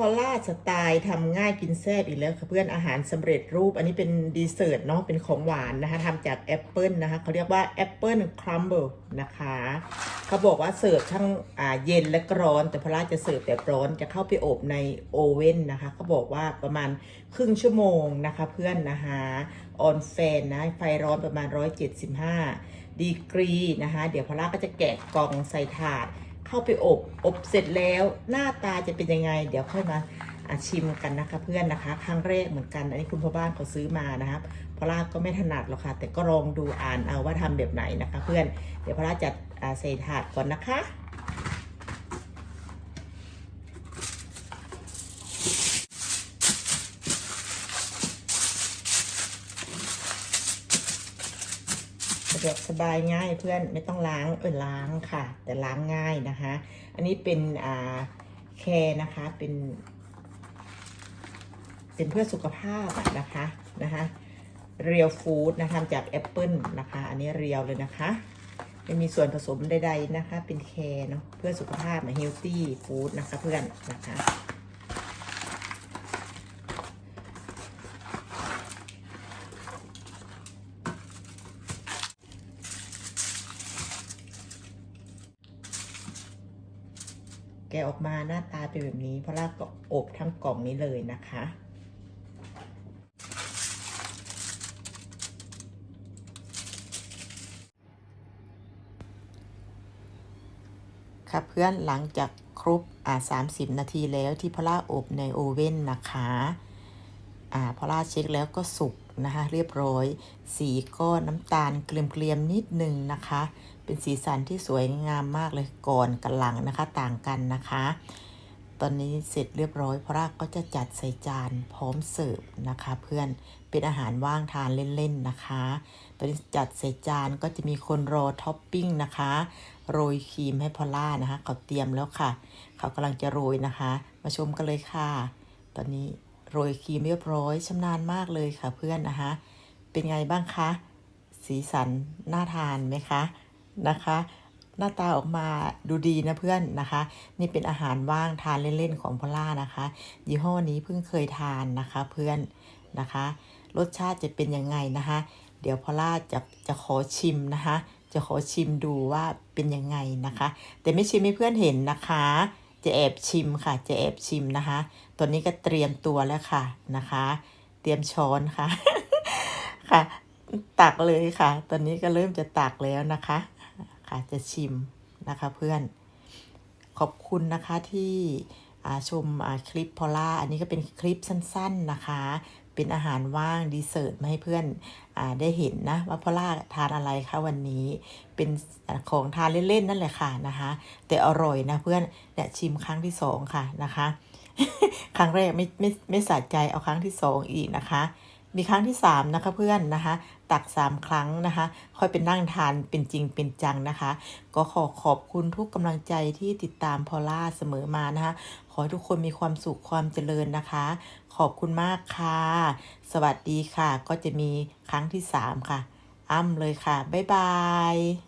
พอล่าสไตล์ทำง่ายกินแซ่บอีกแล้วค่ะเพื่อนอาหารสำเร็จรูป อันนี้เป็นดีเซอร์ตเนาะเป็นของหวานนะคะทำจากแอปเปิลนะคะเขาเรียกว่าแอปเปิลครัมเบิลนะคะเขาบอกว่าเสิร์ฟทั้งอ่าเย็นและร้อน แต่พอล่าจะเสิร์ฟแบบร้อนจะเข้าไปอบในโอเว่นนะคะเขาบอกว่าประมาณครึ่งชั่วโมงนะคะเพื่อนนะคะออนแฟนนะไฟร้อนประมาณ 175ดีกรีนะคะเดี๋ยวพอล่าก็จะแกะกล่องใส่ถาด เข้าไปอบ อบเสร็จแล้วหน้าตาจะเป็นยังไง เดี๋ยวค่อยมาอะชิมกันนะคะเพื่อนนะคะครั้งแรกเหมือนกัน อันนี้คุณพ่อบ้านเขาซื้อมานะครับพอลาก็ไม่ถนัดหรอกค่ะ แต่ก็ลองดูอ่านเอาว่าทำแบบไหนนะคะ เพื่อนเดี๋ยวพอลาจะใส่ถาดก่อนนะคะ สะดวกสบายง่ายเพื่อนไม่ต้องล้างเออล้างค่ะ แต่ล้างง่ายนะคะ อันนี้เป็นอ่าแคร์นะคะเป็น เป็นเพื่อสุขภาพนะคะนะคะเรียวฟู้ดนะทำจากแอปเปิลนะคะ อันนี้เรียวเลยนะคะไม่มีส่วนผสมใดๆนะคะ เป็นแคร์เนาะเพื่อสุขภาพนะเฮลตี้ฟู้ดนะคะเพื่อนนะคะะออกมาหน้าตาเป็นแบบนี้ เพราะลาก็อบทั้งกล่องนี้เลยนะคะ ค่ะเพื่อนหลังจากครบอ่า30นาทีแล้วที่พอล่าอบในโอเว่นนะคะ อ่าพอล่าเช็คแล้วก็สุก นะคะ เรียบร้อย สีก็น้ำตาลเกลียมๆนิดนึงนะคะ เป็นสีสันที่สวยงามมากเลยก่อนกับหลังนะคะต่างกันนะคะ ตอนนี้เสร็จเรียบร้อยพอล่าก็จะจัดใส่จานพร้อมเสิร์ฟนะคะ เพื่อนเป็นอาหารว่างทานเล่นๆนะคะ ตอนนี้จัดใส่จานก็จะมีคนรอท็อปปิ้งนะคะโรยครีมให้พอล่านะคะเขาเตรียมแล้วค่ะ เขากำลังจะโรยนะคะ มาชมกันเลยค่ะ ตอนนี้ โรยครีมเรียบร้อยชำนาญมากเลยค่ะเพื่อนนะคะ เป็นไงบ้างคะ สีสันน่าทานไหมคะนะคะ หน้าตาออกมาดูดีนะเพื่อนนะคะ นี่เป็นอาหารว่างทานเล่นๆของพอล่านะคะ ยี่ห้อนี้เพิ่งเคยทานนะคะเพื่อนนะคะ รสชาติจะเป็นยังไงนะคะ เดี๋ยวพอลล่าจะจะขอชิมนะคะ จะขอชิมดูว่าเป็นยังไงนะคะ แต่ไม่ชิมให้เพื่อนเห็นนะคะ จะแอบชิมค่ะ จะแอบชิมนะคะ ตัวนี้ก็เตรียมตัวแล้วค่ะนะคะ เตรียมช้อนค่ะ ค่ะ ตักเลยค่ะ ตอนนี้ก็เริ่มจะตักแล้วนะคะ ค่ะจะชิมนะคะเพื่อน ขอบคุณนะคะที่ชมคลิปพอล่า อันนี้ก็เป็นคลิปสั้น ๆนะคะ เป็นอาหารว่างดีเซอร์ตมาให้เพื่อนอได้เห็นนะว่าพอล่าทานอะไรคะวันนี้เป็นของทานเล่นๆนั่นแหละค่ะนะคะ แต่อร่อยนะเพื่อนเนี่ยชิมครั้งที่สองค่ะนะคะ ครั้งแรกไม่ไม่ไม่สะใจเอาครั้งที่สองอีกนะคะ มีครั้งที่สามนะคะเพื่อนนะคะ ตักสามครั้งนะคะ ค่อยเป็นนั่งทานเป็นจริงเป็นจังนะคะ ก็ขอขอบคุณทุกกำลังใจที่ติดตามพอล่าเสมอมานะคะ ขอให้ทุกคนมีความสุขความเจริญนะคะ ขอบคุณมากค่ะ สวัสดีค่ะ ก็จะมีครั้งที่สามค่ะ อ้ำเลยค่ะ บ๊ายบาย